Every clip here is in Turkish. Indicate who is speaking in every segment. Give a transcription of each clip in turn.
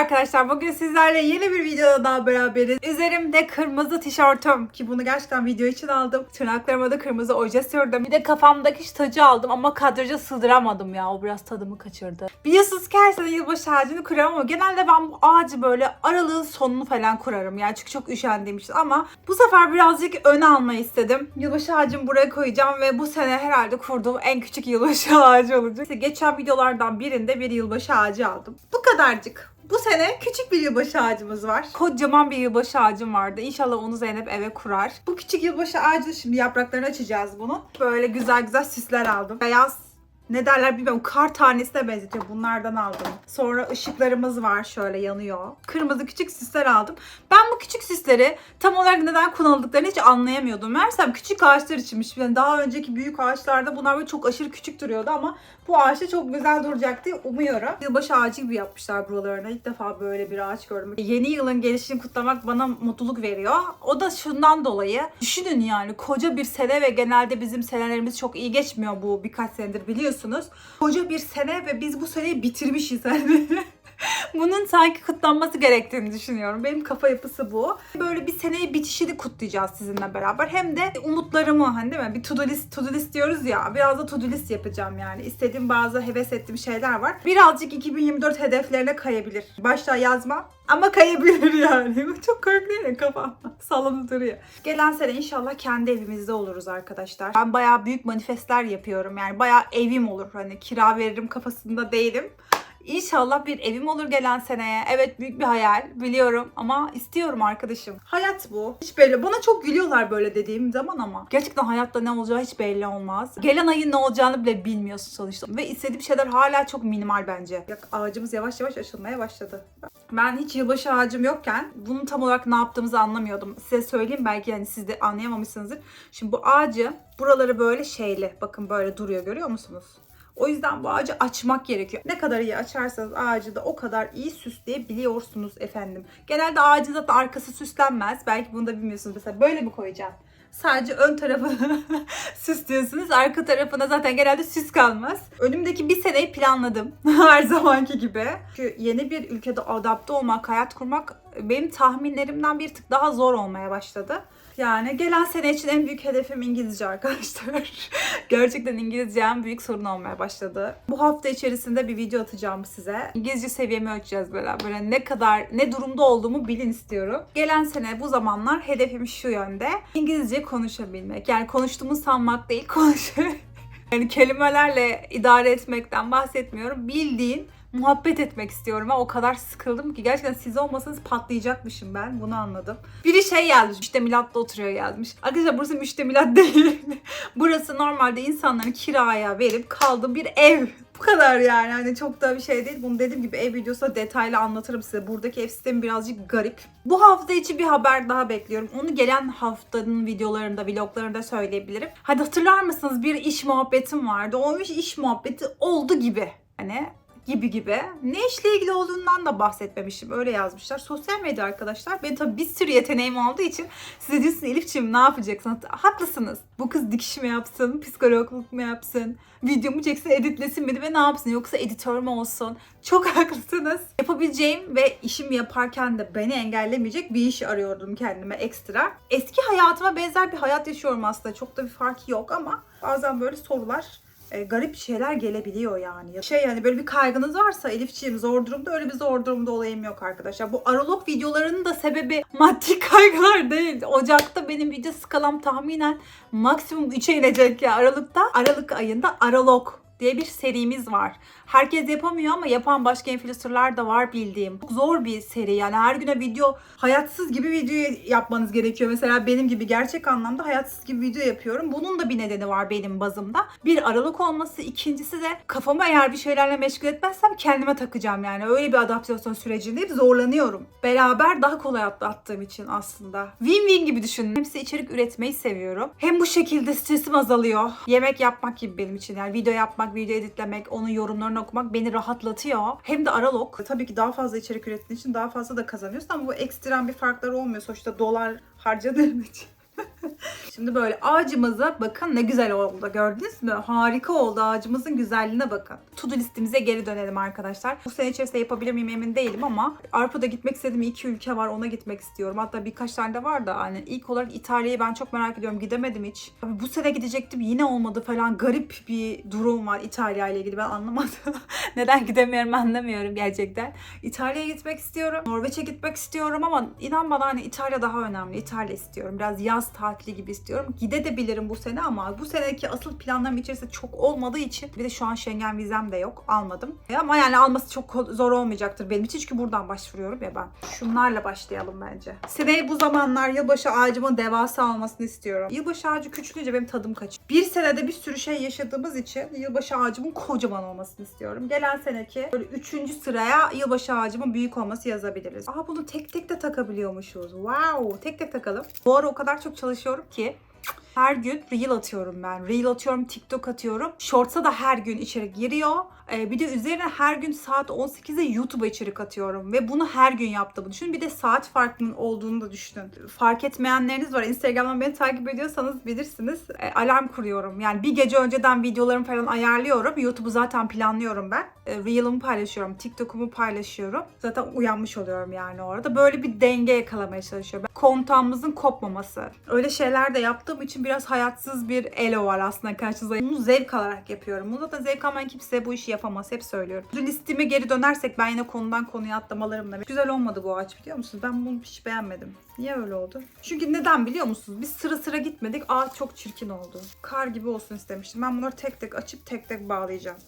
Speaker 1: arkadaşlar. Bugün sizlerle yeni bir videoda daha beraberiz. Üzerimde kırmızı tişörtüm ki bunu gerçekten video için aldım. Tırnaklarıma da kırmızı oje sürdüm. Bir de kafamdaki şu tacı aldım ama kadraja sığdıramadım ya. O biraz tadımı kaçırdı. Biliyorsunuz ki her sene yılbaşı ağacını kuruyorum ama genelde ben bu ağacı böyle aralığın sonunu falan kurarım. Yani çünkü çok üşendiğim için ama bu sefer birazcık öne almayı istedim. Yılbaşı ağacımı buraya koyacağım ve bu sene herhalde kurduğum en küçük yılbaşı ağacı olacak. İşte geçen videolardan birinde bir yılbaşı ağacı aldım. Bu kadarcık. Bu sene küçük bir yılbaşı ağacımız var. Kocaman bir yılbaşı ağacım vardı. İnşallah onu Zeynep eve kurar. Bu küçük yılbaşı ağacı şimdi yapraklarını açacağız bunu. Böyle güzel güzel süsler aldım. Beyaz ne derler bilmiyorum. Kar tanesine benzetiyor. Bunlardan aldım. Sonra ışıklarımız var. Şöyle yanıyor. Kırmızı küçük süsler aldım. Ben bu küçük süsleri tam olarak neden kullanıldıklarını hiç anlayamıyordum. Meğersem küçük ağaçlar içinmiş. Yani daha önceki büyük ağaçlarda bunlar böyle çok aşırı küçük duruyordu ama bu ağaçta çok güzel duracak diye umuyorum. Yılbaşı ağacı gibi yapmışlar buralarına. İlk defa böyle bir ağaç gördüm. Yeni yılın gelişini kutlamak bana mutluluk veriyor. O da şundan dolayı. Düşünün yani koca bir sene ve genelde bizim senelerimiz çok iyi geçmiyor bu birkaç senedir biliyorsunuz. Koca bir sene ve biz bu seneyi bitirmişiz. Bunun sanki kutlanması gerektiğini düşünüyorum. Benim kafa yapısı bu. Böyle bir seneyi bitişini kutlayacağız sizinle beraber. Hem de umutlarımı hani değil mi? Bir to do list, to do list diyoruz ya. Biraz da to do list yapacağım yani. İstediğim bazı heves ettiğim şeyler var. Birazcık 2024 hedeflerine kayabilir. Başta yazma ama kayabilir yani. Çok korkuyor ya kafam. Sallanıp duruyor. Gelen sene inşallah kendi evimizde oluruz arkadaşlar. Ben bayağı büyük manifestler yapıyorum. Yani bayağı evim olur. Hani kira veririm kafasında değilim. İnşallah bir evim olur gelen seneye. Evet büyük bir hayal biliyorum ama istiyorum arkadaşım. Hayat bu. Hiç belli. Bana çok gülüyorlar böyle dediğim zaman ama gerçekten hayatta ne olacağı hiç belli olmaz. Gelen ayın ne olacağını bile bilmiyorsun sonuçta. Ve istediğim şeyler hala çok minimal bence. Bak ağacımız yavaş yavaş aşılmaya başladı. Ben hiç yılbaşı ağacım yokken bunun tam olarak ne yaptığımızı anlamıyordum. Size söyleyeyim belki yani siz de anlayamamışsınızdır. Şimdi bu ağacı buraları böyle şeyli. Bakın böyle duruyor görüyor musunuz? O yüzden bu ağacı açmak gerekiyor. Ne kadar iyi açarsanız ağacı da o kadar iyi süsleyebiliyorsunuz efendim. Genelde ağacın zaten arkası süslenmez. Belki bunu da bilmiyorsunuz. Mesela böyle mi koyacağım? Sadece ön tarafını süslüyorsunuz. Arka tarafına zaten genelde süs kalmaz. Önümdeki bir seneyi planladım. Her zamanki gibi. Çünkü yeni bir ülkede adapte olmak, hayat kurmak benim tahminlerimden bir tık daha zor olmaya başladı. Yani gelen sene için en büyük hedefim İngilizce arkadaşlar. Gerçekten İngilizce en büyük sorun olmaya başladı. Bu hafta içerisinde bir video atacağım size. İngilizce seviyemi ölçeceğiz böyle. Böyle ne kadar, ne durumda olduğumu bilin istiyorum. Gelen sene bu zamanlar hedefim şu yönde. İngilizce konuşabilmek. Yani konuştuğumu sanmak değil, konuş. yani kelimelerle idare etmekten bahsetmiyorum. Bildiğin muhabbet etmek istiyorum. Ben o kadar sıkıldım ki gerçekten siz olmasanız patlayacakmışım ben. Bunu anladım. Biri şey yazmış. Müştemilatta oturuyor yazmış. Arkadaşlar burası müştemilat değil. burası normalde insanların kiraya verip kaldığı bir ev. Bu kadar yani. Hani çok da bir şey değil. Bunu dediğim gibi ev videosunda detaylı anlatırım size. Buradaki ev sistemi birazcık garip. Bu hafta içi bir haber daha bekliyorum. Onu gelen haftanın videolarında, vloglarında söyleyebilirim. Hadi hatırlar mısınız? Bir iş muhabbetim vardı. O iş muhabbeti oldu gibi. Hani gibi gibi. Ne işle ilgili olduğundan da bahsetmemişim. Öyle yazmışlar. Sosyal medya arkadaşlar. Benim tabii bir sürü yeteneğim olduğu için size diyorsun Elif'ciğim ne yapacaksın? Haklısınız. Bu kız dikiş mi yapsın? Psikologluk mu yapsın? Video mu çeksin? Editlesin mi? Ve ne yapsın? Yoksa editör mü olsun? Çok haklısınız. Yapabileceğim ve işimi yaparken de beni engellemeyecek bir iş arıyordum kendime ekstra. Eski hayatıma benzer bir hayat yaşıyorum aslında. Çok da bir farkı yok ama bazen böyle sorular e, garip şeyler gelebiliyor yani. Şey yani böyle bir kaygınız varsa Elifçiğim zor durumda öyle bir zor durumda olayım yok arkadaşlar. Bu aralog videolarının da sebebi maddi kaygılar değil. Ocak'ta benim video skalam tahminen maksimum 3'e inecek ya Aralık'ta. Aralık ayında aralog diye bir serimiz var. Herkes yapamıyor ama yapan başka influencerlar da var bildiğim. Çok zor bir seri yani her güne video hayatsız gibi video yapmanız gerekiyor. Mesela benim gibi gerçek anlamda hayatsız gibi video yapıyorum. Bunun da bir nedeni var benim bazımda. Bir aralık olması, ikincisi de kafamı eğer bir şeylerle meşgul etmezsem kendime takacağım yani. Öyle bir adaptasyon sürecindeyim. Zorlanıyorum. Beraber daha kolay atlattığım için aslında. Win-win gibi düşünün. Hem size içerik üretmeyi seviyorum. Hem bu şekilde stresim azalıyor. Yemek yapmak gibi benim için. Yani video yapmak, video editlemek, onun yorumlarını okumak beni rahatlatıyor. Hem de aralog. Tabii ki daha fazla içerik ürettiğin için daha fazla da kazanıyorsun ama bu ekstrem bir farkları olmuyor. Sonuçta dolar harcadığın için. Şimdi böyle ağacımızı bakın ne güzel oldu gördünüz mü? Harika oldu ağacımızın güzelliğine bakın. To do listemize geri dönelim arkadaşlar. Bu sene içerisinde yapabilir miyim emin değilim ama Avrupa'da gitmek istediğim iki ülke var ona gitmek istiyorum. Hatta birkaç tane de var da hani ilk olarak İtalya'yı ben çok merak ediyorum. Gidemedim hiç. Abi bu sene gidecektim yine olmadı falan. Garip bir durum var İtalya ile ilgili ben anlamadım. Neden gidemiyorum anlamıyorum gerçekten. İtalya'ya gitmek istiyorum. Norveç'e gitmek istiyorum ama inan bana hani İtalya daha önemli. İtalya istiyorum. Biraz yaz tatili gibi istiyorum. Gide de bilirim bu sene ama bu seneki asıl planlarım içerisinde çok olmadığı için bir de şu an Schengen vizem de yok. Almadım. E Ama yani alması çok zor olmayacaktır benim için çünkü buradan başvuruyorum ya ben. Şunlarla başlayalım bence. Seneye bu zamanlar yılbaşı ağacımın devasa olmasını istiyorum. Yılbaşı ağacı küçülünce benim tadım kaçıyor. Bir senede bir sürü şey yaşadığımız için yılbaşı ağacımın kocaman olmasını istiyorum. Gelen seneki böyle üçüncü sıraya yılbaşı ağacımın büyük olması yazabiliriz. Aa bunu tek tek de takabiliyormuşuz. Wow. Tek tek takalım. Bu ara o kadar çok çalışıyorum ki her gün reel atıyorum ben. Reel atıyorum, TikTok atıyorum. Shorts'a da her gün içerik giriyor. Ee, bir de üzerine her gün saat 18'de YouTube'a içerik atıyorum. Ve bunu her gün yaptığımı düşünün. Bir de saat farkının olduğunu da düşünün. Fark etmeyenleriniz var. Instagram'dan beni takip ediyorsanız bilirsiniz. Ee, alarm kuruyorum. Yani bir gece önceden videolarımı falan ayarlıyorum. YouTube'u zaten planlıyorum ben. Ee, Reel'ımı paylaşıyorum. TikTok'umu paylaşıyorum. Zaten uyanmış oluyorum yani orada. Böyle bir denge yakalamaya çalışıyorum. Kontağımızın kopmaması. Öyle şeyler de yaptığım için biraz hayatsız bir elo var aslında karşınızda. Bunu zevk alarak yapıyorum. Bunu da zevk almayan kimse bu işi yapamaz. Hep söylüyorum. Bu Listeme geri dönersek ben yine konudan konuya atlamalarımla. Güzel olmadı bu ağaç biliyor musunuz? Ben bunu hiç beğenmedim. Niye öyle oldu? Çünkü neden biliyor musunuz? Biz sıra sıra gitmedik. Ağaç çok çirkin oldu. Kar gibi olsun istemiştim. Ben bunları tek tek açıp tek tek bağlayacağım.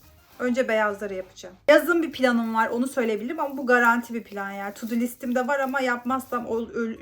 Speaker 1: Önce beyazları yapacağım. Yazın bir planım var onu söyleyebilirim ama bu garanti bir plan yani. To do listimde var ama yapmazsam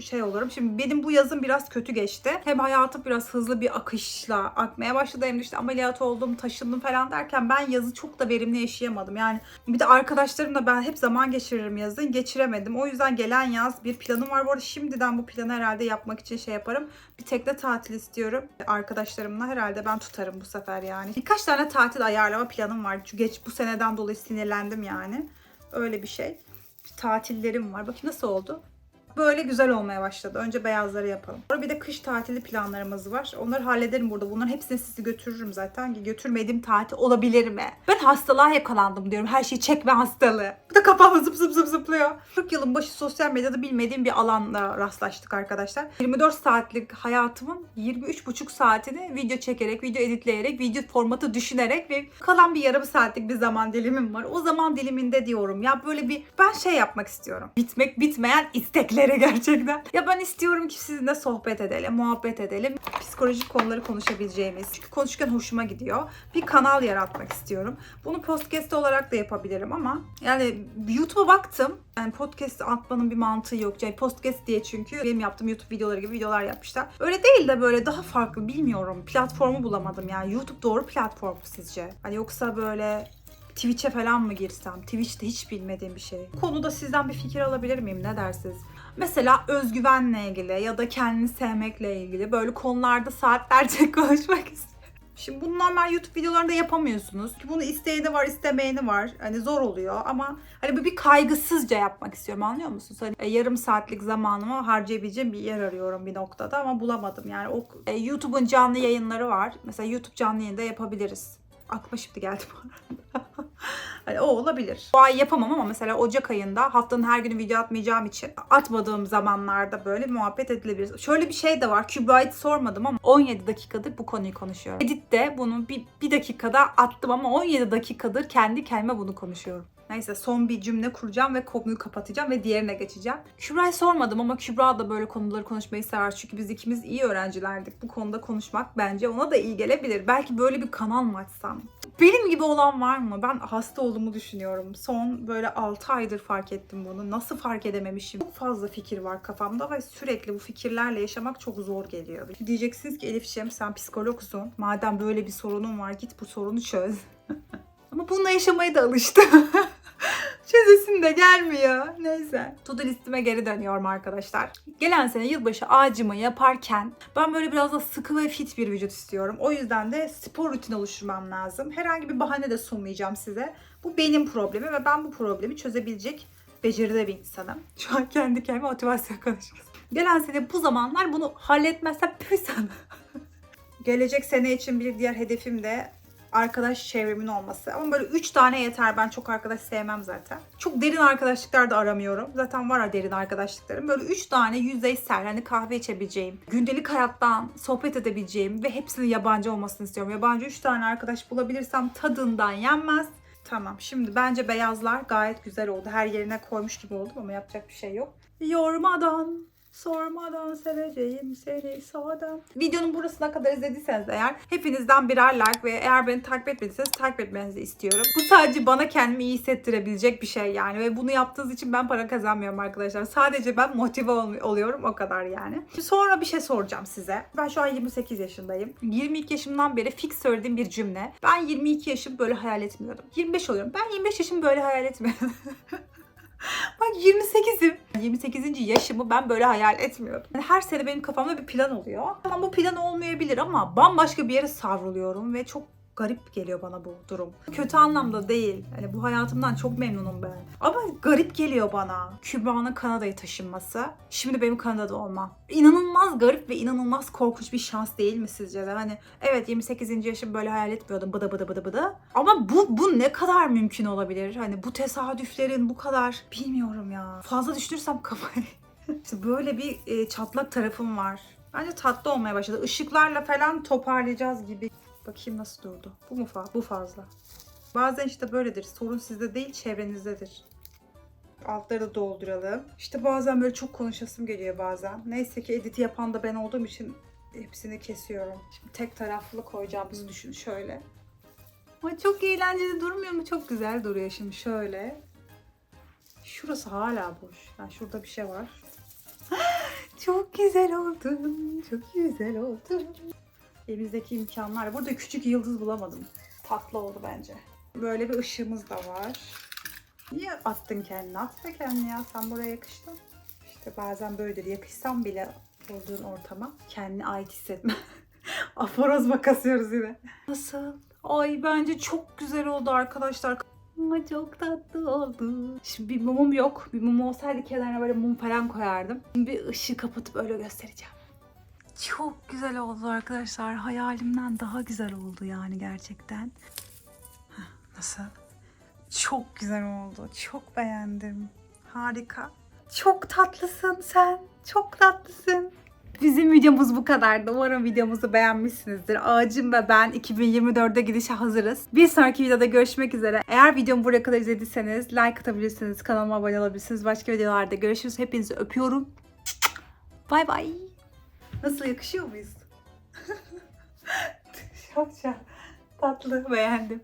Speaker 1: şey olurum. Şimdi benim bu yazın biraz kötü geçti. Hem hayatım biraz hızlı bir akışla akmaya başladı hem de işte ameliyat oldum, taşındım falan derken ben yazı çok da verimli yaşayamadım. Yani bir de arkadaşlarımla ben hep zaman geçiririm yazın. Geçiremedim. O yüzden gelen yaz bir planım var. Bu arada şimdiden bu planı herhalde yapmak için şey yaparım. Bir tekne tatil istiyorum. Arkadaşlarımla herhalde ben tutarım bu sefer yani. Birkaç tane tatil ayarlama planım var. Çünkü geç bu seneden dolayı sinirlendim yani. Öyle bir şey. Tatillerim var. Bakayım nasıl oldu? Böyle güzel olmaya başladı. Önce beyazları yapalım. Sonra bir de kış tatili planlarımız var. Onları hallederim burada. Bunların hepsini sizi götürürüm zaten. Götürmediğim tatil olabilir mi? Ben hastalığa yakalandım diyorum. Her şeyi çekme hastalığı. Bu da kafamı zıp zıp zıp zıplıyor. 40 yılın başı sosyal medyada bilmediğim bir alanla rastlaştık arkadaşlar. 24 saatlik hayatımın 23,5 saatini video çekerek, video editleyerek, video formatı düşünerek ve kalan bir yarım saatlik bir zaman dilimim var. O zaman diliminde diyorum ya böyle bir ben şey yapmak istiyorum. Bitmek bitmeyen istekleri gerçekten. Ya ben istiyorum ki sizinle sohbet edelim, muhabbet edelim. Psikolojik konuları konuşabileceğimiz. Çünkü konuşurken hoşuma gidiyor. Bir kanal yaratmak istiyorum. Bunu podcast olarak da yapabilirim ama yani YouTube'a baktım. Yani podcast atmanın bir mantığı yok. Yani podcast diye çünkü benim yaptığım YouTube videoları gibi videolar yapmışlar. Öyle değil de böyle daha farklı bilmiyorum. Platformu bulamadım yani. YouTube doğru platform mu sizce? Hani yoksa böyle Twitch'e falan mı girsem? Twitch'te hiç bilmediğim bir şey. Konuda sizden bir fikir alabilir miyim? Ne dersiniz? Mesela özgüvenle ilgili ya da kendini sevmekle ilgili böyle konularda saatlerce konuşmak istiyorum. Şimdi bunu normal YouTube videolarında yapamıyorsunuz. Bunu isteyeni var, istemeyeni var. Hani zor oluyor ama hani bu bir kaygısızca yapmak istiyorum anlıyor musunuz? Hani e, yarım saatlik zamanımı harcayabileceğim bir yer arıyorum bir noktada ama bulamadım. Yani o e, YouTube'un canlı yayınları var. Mesela YouTube canlı yayında yapabiliriz. Aklıma şimdi geldi bu arada. o olabilir. Bu ay yapamam ama mesela Ocak ayında haftanın her günü video atmayacağım için atmadığım zamanlarda böyle muhabbet edilebilir. Şöyle bir şey de var. Kübra'yı sormadım ama 17 dakikadır bu konuyu konuşuyorum. Editte bunu bir, bir dakikada attım ama 17 dakikadır kendi kendime bunu konuşuyorum. Neyse son bir cümle kuracağım ve konuyu kapatacağım ve diğerine geçeceğim. Kübra'yı sormadım ama Kübra da böyle konuları konuşmayı sever. Çünkü biz ikimiz iyi öğrencilerdik. Bu konuda konuşmak bence ona da iyi gelebilir. Belki böyle bir kanal mı açsam? Benim gibi olan var mı? Ben hasta olduğumu düşünüyorum. Son böyle 6 aydır fark ettim bunu. Nasıl fark edememişim? Çok fazla fikir var kafamda ve sürekli bu fikirlerle yaşamak çok zor geliyor. Diyeceksiniz ki Elif'ciğim sen psikologsun. Madem böyle bir sorunun var git bu sorunu çöz. Ama bununla yaşamaya da alıştım. Çözesim de gelmiyor. Neyse. To do listime geri dönüyorum arkadaşlar. Gelen sene yılbaşı ağacımı yaparken ben böyle biraz da sıkı ve fit bir vücut istiyorum. O yüzden de spor rutini oluşturmam lazım. Herhangi bir bahane de sunmayacağım size. Bu benim problemim ve ben bu problemi çözebilecek beceride bir insanım. Şu an kendi kendime motivasyon konuşuyoruz. Gelen sene bu zamanlar bunu halletmezsem püh. Gelecek sene için bir diğer hedefim de arkadaş çevremin olması. Ama böyle 3 tane yeter. Ben çok arkadaş sevmem zaten. Çok derin arkadaşlıklar da aramıyorum. Zaten var derin arkadaşlıklarım. Böyle 3 tane yüzeysel hani kahve içebileceğim, gündelik hayattan sohbet edebileceğim ve hepsinin yabancı olmasını istiyorum. Yabancı 3 tane arkadaş bulabilirsem tadından yenmez. Tamam şimdi bence beyazlar gayet güzel oldu. Her yerine koymuş gibi oldum ama yapacak bir şey yok. Yormadan, sormadan seveceğim seni sağdan. Videonun burasına kadar izlediyseniz eğer hepinizden birer like ve eğer beni takip etmediyseniz takip etmenizi istiyorum. Bu sadece bana kendimi iyi hissettirebilecek bir şey yani ve bunu yaptığınız için ben para kazanmıyorum arkadaşlar. Sadece ben motive ol- oluyorum o kadar yani. Sonra bir şey soracağım size. Ben şu an 28 yaşındayım. 22 yaşımdan beri fix söylediğim bir cümle. Ben 22 yaşım böyle hayal etmiyordum. 25 oluyorum. Ben 25 yaşım böyle hayal etmiyorum. Bak 28'im. 28. yaşımı ben böyle hayal etmiyordum. Yani her sene benim kafamda bir plan oluyor. Ama bu plan olmayabilir ama bambaşka bir yere savruluyorum ve çok garip geliyor bana bu durum. Kötü anlamda değil. Hani bu hayatımdan çok memnunum ben. Ama garip geliyor bana. Kübra'nın Kanada'ya taşınması. Şimdi benim Kanada'da olmam. İnanılmaz garip ve inanılmaz korkunç bir şans değil mi sizce de? Hani evet 28. yaşım böyle hayal etmiyordum bıdı bıdı bıdı bıdı. Ama bu bu ne kadar mümkün olabilir? Hani bu tesadüflerin bu kadar bilmiyorum ya. Fazla düşünürsem kafayı. böyle bir e, çatlak tarafım var. Bence tatlı olmaya başladı. Işıklarla falan toparlayacağız gibi. Bakayım nasıl durdu. Bu mu fa- bu fazla? Bazen işte böyledir. Sorun sizde değil, çevrenizdedir. Altları da dolduralım. İşte bazen böyle çok konuşasım geliyor bazen. Neyse ki editi yapan da ben olduğum için hepsini kesiyorum. Şimdi tek taraflı koyacağımızı düşün şöyle. Ama çok eğlenceli durmuyor mu? Çok güzel duruyor şimdi şöyle. Şurası hala boş. Yani şurada bir şey var. çok güzel oldun. Çok güzel oldun. Elimizdeki imkanlar. Burada küçük yıldız bulamadım. Tatlı oldu bence. Böyle bir ışığımız da var. Niye attın kendini? At kendini ya. Sen buraya yakıştın. İşte bazen böyledir. Yakışsam bile olduğun ortama kendini ait hissetme. Aforozma kasıyoruz yine. Nasıl? Ay bence çok güzel oldu arkadaşlar. Ama çok tatlı oldu. Şimdi bir mumum yok. Bir mum olsaydı kenarına böyle mum falan koyardım. Şimdi bir ışığı kapatıp öyle göstereceğim. Çok güzel oldu arkadaşlar. Hayalimden daha güzel oldu yani gerçekten. Nasıl? Çok güzel oldu. Çok beğendim. Harika. Çok tatlısın sen. Çok tatlısın. Bizim videomuz bu kadardı. Umarım videomuzu beğenmişsinizdir. Ağacım ve ben 2024'de gidişe hazırız. Bir sonraki videoda görüşmek üzere. Eğer videomu buraya kadar izlediyseniz like atabilirsiniz. Kanalıma abone olabilirsiniz. Başka videolarda görüşürüz. Hepinizi öpüyorum. Bay bay. Nasıl yakışıyor muyuz? çok tatlı beğendim.